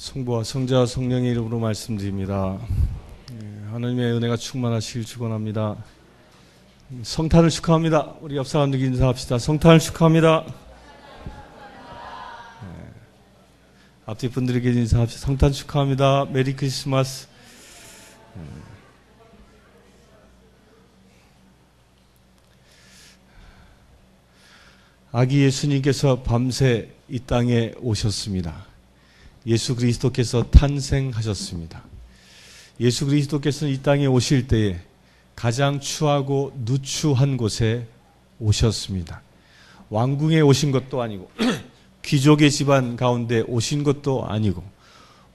성부와 성자와 성령의 이름으로 말씀드립니다. 예, 하나님의 은혜가 충만하시길 축원합니다. 성탄을 축하합니다. 우리 옆 사람들 인사합시다. 성탄을 축하합니다. 예, 앞뒤 분들에게 인사합시다. 성탄 축하합니다. 메리 크리스마스. 예. 아기 예수님께서 밤새 이 땅에 오셨습니다. 예수 그리스도께서 탄생하셨습니다. 예수 그리스도께서는 이 땅에 오실 때에 가장 추하고 누추한 곳에 오셨습니다. 왕궁에 오신 것도 아니고 귀족의 집안 가운데 오신 것도 아니고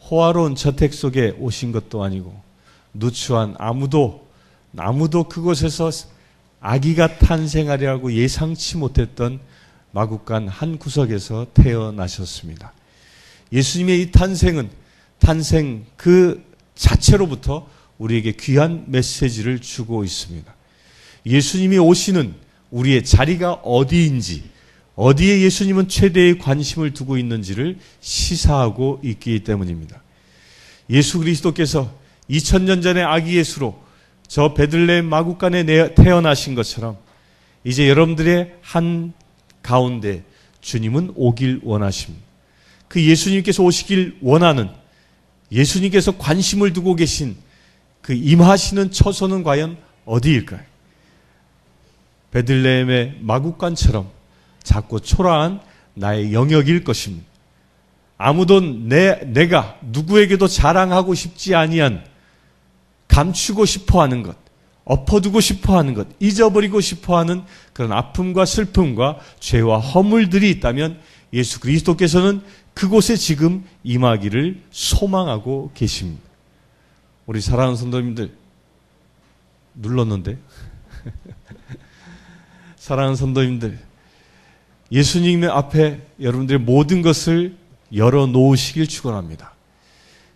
호화로운 저택 속에 오신 것도 아니고 누추한 아무도 아무도 그곳에서 아기가 탄생하리라고 예상치 못했던 마국간 한 구석에서 태어나셨습니다. 예수님의 이 탄생은 탄생 그 자체로부터 우리에게 귀한 메시지를 주고 있습니다. 예수님이 오시는 우리의 자리가 어디인지, 어디에 예수님은 최대의 관심을 두고 있는지를 시사하고 있기 때문입니다. 예수 그리스도께서 2000년 전에 아기 예수로 저 베들레헴 마국간에 태어나신 것처럼 이제 여러분들의 한 가운데 주님은 오길 원하십니다. 그 예수님께서 오시길 원하는 예수님께서 관심을 두고 계신 그 임하시는 처소는 과연 어디일까요? 베들레헴의 마국간처럼 작고 초라한 나의 영역일 것입니다. 아무도 내, 내가 누구에게도 자랑하고 싶지 아니한 감추고 싶어 하는 것, 엎어두고 싶어 하는 것, 잊어버리고 싶어 하는 그런 아픔과 슬픔과 죄와 허물들이 있다면 예수 그리스도께서는 그곳에 지금 임하기를 소망하고 계십니다. 우리 사랑하는 성도님들 눌렀는데 사랑하는 성도님들 예수님 앞에 여러분들의 모든 것을 열어 놓으시길 축원합니다.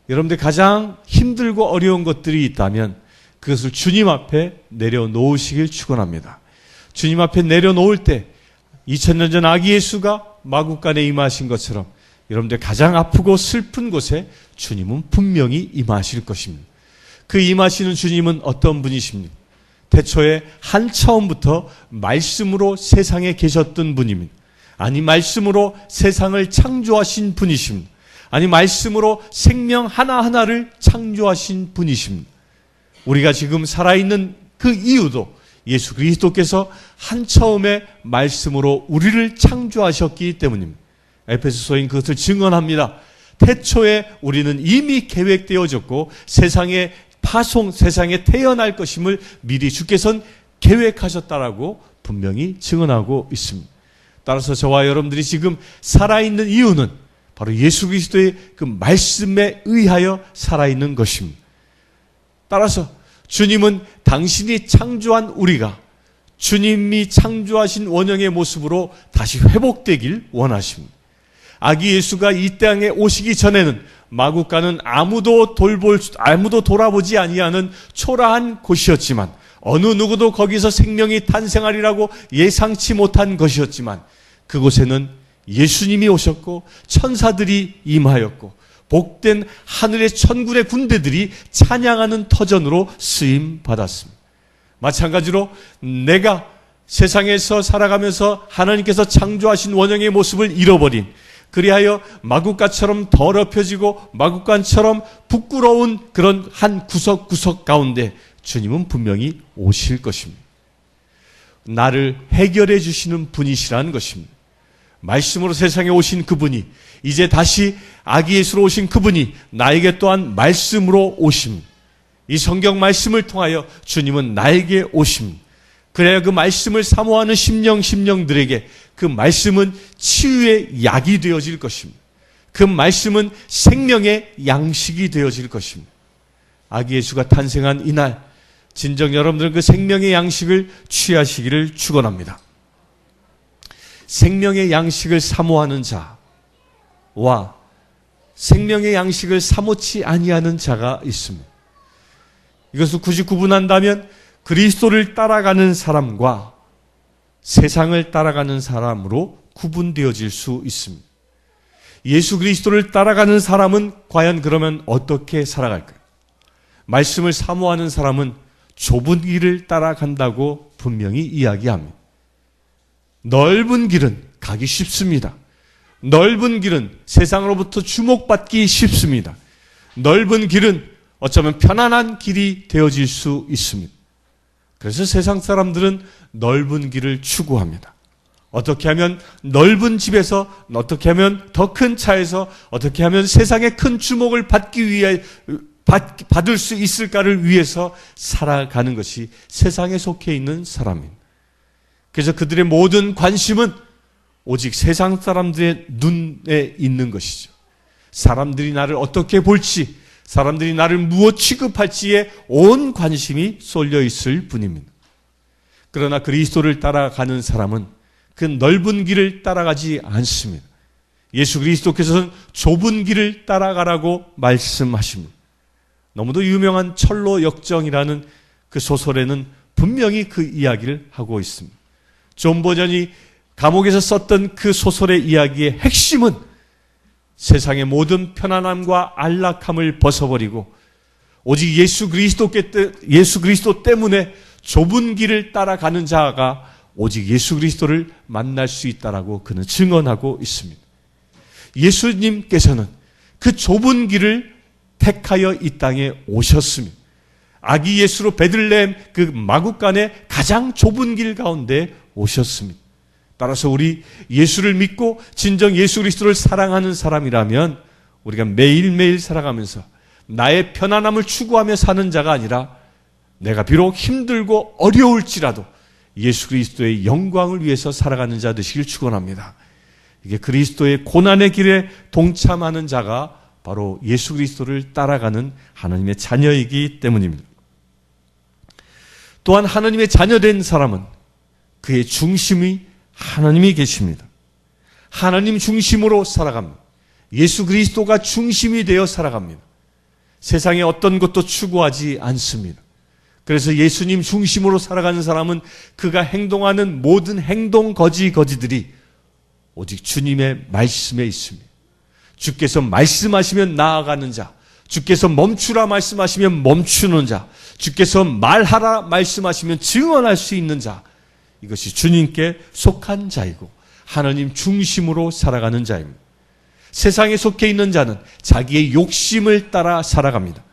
여러분들 가장 힘들고 어려운 것들이 있다면 그것을 주님 앞에 내려 놓으시길 축원합니다. 주님 앞에 내려 놓을 때 2000년 전 아기 예수가 마국간에 임하신 것처럼 여러분들 가장 아프고 슬픈 곳에 주님은 분명히 임하실 것입니다. 그 임하시는 주님은 어떤 분이십니까? 태초에 한 처음부터 말씀으로 세상에 계셨던 분입니다. 아니 말씀으로 세상을 창조하신 분이십니다. 아니 말씀으로 생명 하나하나를 창조하신 분이십니다. 우리가 지금 살아있는 그 이유도 예수 그리스도께서 한 처음에 말씀으로 우리를 창조하셨기 때문입니다. 에페소서인 그것을 증언합니다. 태초에 우리는 이미 계획되어졌고 세상에 파송, 세상에 태어날 것임을 미리 주께서는 계획하셨다라고 분명히 증언하고 있습니다. 따라서 저와 여러분들이 지금 살아있는 이유는 바로 예수 그리스도의 그 말씀에 의하여 살아있는 것입니다. 따라서 주님은 당신이 창조한 우리가 주님이 창조하신 원형의 모습으로 다시 회복되길 원하십니다. 아기 예수가 이 땅에 오시기 전에는 마국가는 아무도 돌볼 아무도 돌아보지 아니하는 초라한 곳이었지만 어느 누구도 거기서 생명이 탄생하리라고 예상치 못한 것이었지만 그곳에는 예수님이 오셨고 천사들이 임하였고 복된 하늘의 천군의 군대들이 찬양하는 터전으로 쓰임 받았습니다. 마찬가지로 내가 세상에서 살아가면서 하나님께서 창조하신 원형의 모습을 잃어버린 그리하여 마국간처럼 더럽혀지고 마국간처럼 부끄러운 그런 한 구석구석 가운데 주님은 분명히 오실 것입니다. 나를 해결해 주시는 분이시라는 것입니다. 말씀으로 세상에 오신 그분이 이제 다시 아기 예수로 오신 그분이 나에게 또한 말씀으로 오심. 이 성경 말씀을 통하여 주님은 나에게 오심. 그래야 그 말씀을 사모하는 심령 심령들에게 그 말씀은 치유의 약이 되어질 것입니다. 그 말씀은 생명의 양식이 되어질 것입니다. 아기 예수가 탄생한 이날 진정 여러분들은 그 생명의 양식을 취하시기를 축원합니다. 생명의 양식을 사모하는 자와 생명의 양식을 사모치 아니하는 자가 있습니다. 이것을 굳이 구분한다면 그리스도를 따라가는 사람과 세상을 따라가는 사람으로 구분되어질 수 있습니다. 예수 그리스도를 따라가는 사람은 과연 그러면 어떻게 살아갈까요? 말씀을 사모하는 사람은 좁은 길을 따라간다고 분명히 이야기합니다. 넓은 길은 가기 쉽습니다. 넓은 길은 세상으로부터 주목받기 쉽습니다. 넓은 길은 어쩌면 편안한 길이 되어질 수 있습니다. 그래서 세상 사람들은 넓은 길을 추구합니다. 어떻게 하면 넓은 집에서, 어떻게 하면 더 큰 차에서, 어떻게 하면 세상의 큰 주목을 받기 위해, 받, 받을 수 있을까를 위해서 살아가는 것이 세상에 속해 있는 사람입니다. 그래서 그들의 모든 관심은 오직 세상 사람들의 눈에 있는 것이죠. 사람들이 나를 어떻게 볼지, 사람들이 나를 무엇 취급할지에 온 관심이 쏠려 있을 뿐입니다. 그러나 그리스도를 따라가는 사람은 그 넓은 길을 따라가지 않습니다. 예수 그리스도께서는 좁은 길을 따라가라고 말씀하십니다. 너무도 유명한 철로 역정이라는 그 소설에는 분명히 그 이야기를 하고 있습니다. 존 버전이 감옥에서 썼던 그 소설의 이야기의 핵심은 세상의 모든 편안함과 안락함을 벗어버리고 오직 예수 그리스도께 예수 그리스도 때문에 좁은 길을 따라가는 자가 오직 예수 그리스도를 만날 수 있다라고 그는 증언하고 있습니다. 예수님께서는 그 좁은 길을 택하여 이 땅에 오셨습니다. 아기 예수로 베들레헴 그 마국간의 가장 좁은 길 가운데 오셨습니다. 따라서 우리 예수를 믿고 진정 예수 그리스도를 사랑하는 사람이라면 우리가 매일매일 살아가면서 나의 편안함을 추구하며 사는 자가 아니라 내가 비록 힘들고 어려울지라도 예수 그리스도의 영광을 위해서 살아가는 자 되시길 축원합니다. 이게 그리스도의 고난의 길에 동참하는 자가 바로 예수 그리스도를 따라가는 하나님의 자녀이기 때문입니다. 또한 하나님의 자녀된 사람은 그의 중심이 하나님이 계십니다. 하나님 중심으로 살아갑니다. 예수 그리스도가 중심이 되어 살아갑니다. 세상에 어떤 것도 추구하지 않습니다. 그래서 예수님 중심으로 살아가는 사람은 그가 행동하는 모든 행동 거지 거지들이 오직 주님의 말씀에 있습니다. 주께서 말씀하시면 나아가는 자, 주께서 멈추라 말씀하시면 멈추는 자, 주께서 말하라 말씀하시면 증언할 수 있는 자, 이것이 주님께 속한 자이고 하나님 중심으로 살아가는 자입니다. 세상에 속해 있는 자는 자기의 욕심을 따라 살아갑니다.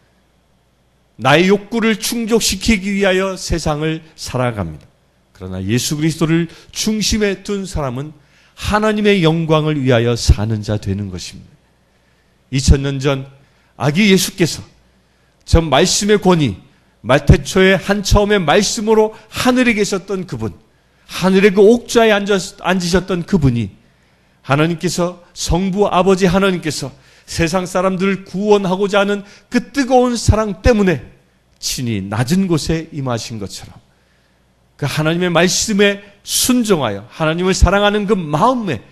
나의 욕구를 충족시키기 위하여 세상을 살아갑니다. 그러나 예수 그리스도를 중심에 둔 사람은 하나님의 영광을 위하여 사는 자 되는 것입니다. 2000년 전 아기 예수께서 전 말씀의 권위, 말태초의 한 처음의 말씀으로 하늘에 계셨던 그분, 하늘의 그 옥좌에 앉으, 앉으셨던 그분이 하나님께서 성부 아버지 하나님께서 세상 사람들을 구원하고자 하는 그 뜨거운 사랑 때문에 친히 낮은 곳에 임하신 것처럼 그 하나님의 말씀에 순종하여 하나님을 사랑하는 그 마음에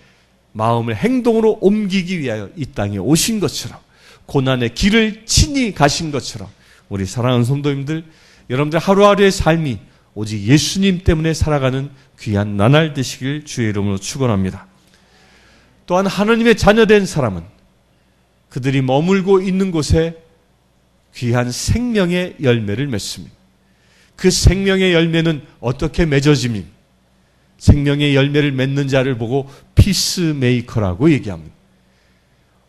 마음을 행동으로 옮기기 위하여 이 땅에 오신 것처럼 고난의 길을 친히 가신 것처럼 우리 사랑하는 성도님들 여러분들 하루하루의 삶이 오직 예수님 때문에 살아가는 귀한 나날 되시길 주의 이름으로 축원합니다. 또한 하나님의 자녀된 사람은 그들이 머물고 있는 곳에 귀한 생명의 열매를 맺습니다. 그 생명의 열매는 어떻게 맺어집니까? 생명의 열매를 맺는 자를 보고 피스메이커라고 얘기합니다.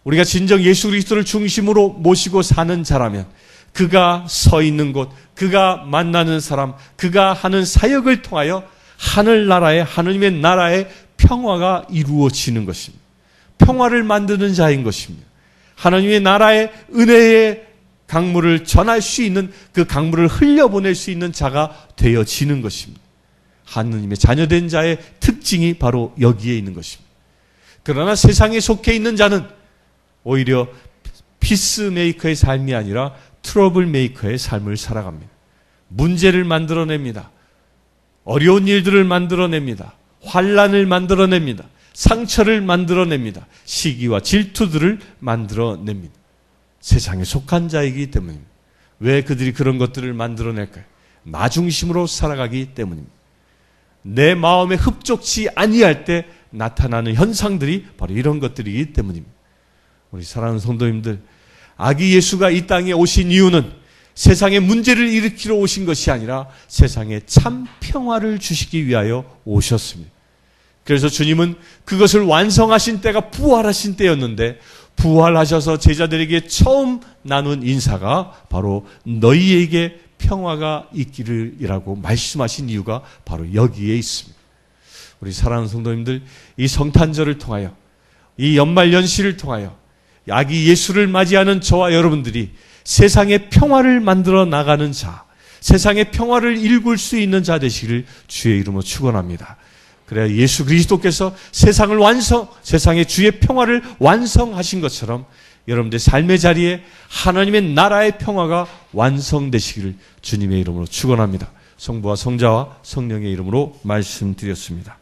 우리가 진정 예수 그리스도를 중심으로 모시고 사는 자라면 그가 서 있는 곳, 그가 만나는 사람, 그가 하는 사역을 통하여 하늘나라의 하느님의 나라의 평화가 이루어지는 것입니다. 평화를 만드는 자인 것입니다. 하나님의 나라의 은혜의 강물을 전할 수 있는 그 강물을 흘려보낼 수 있는 자가 되어지는 것입니다. 하느님의 자녀된 자의 특징이 바로 여기에 있는 것입니다. 그러나 세상에 속해 있는 자는 오히려 피스메이커의 삶이 아니라 트러블 메이커의 삶을 살아갑니다. 문제를 만들어냅니다. 어려운 일들을 만들어냅니다. 환란을 만들어냅니다. 상처를 만들어냅니다. 시기와 질투들을 만들어냅니다. 세상에 속한 자이기 때문입니다. 왜 그들이 그런 것들을 만들어낼까요? 나 중심으로 살아가기 때문입니다. 내 마음에 흡족치 아니할 때 나타나는 현상들이 바로 이런 것들이기 때문입니다. 우리 사랑하는 성도님들, 아기 예수가 이 땅에 오신 이유는 세상에 문제를 일으키러 오신 것이 아니라 세상에 참 평화를 주시기 위하여 오셨습니다. 그래서 주님은 그것을 완성하신 때가 부활하신 때였는데 부활하셔서 제자들에게 처음 나눈 인사가 바로 너희에게 평화가 있기를이라고 말씀하신 이유가 바로 여기에 있습니다. 우리 사랑하는 성도님들 이 성탄절을 통하여 이 연말 연시를 통하여 아기 예수를 맞이하는 저와 여러분들이 세상의 평화를 만들어 나가는 자, 세상의 평화를 일굴 수 있는 자 되시기를 주의 이름으로 축원합니다. 그래야 예수 그리스도께서 세상을 완성, 세상의 주의 평화를 완성하신 것처럼 여러분들 삶의 자리에 하나님의 나라의 평화가 완성되시기를 주님의 이름으로 축원합니다. 성부와 성자와 성령의 이름으로 말씀드렸습니다.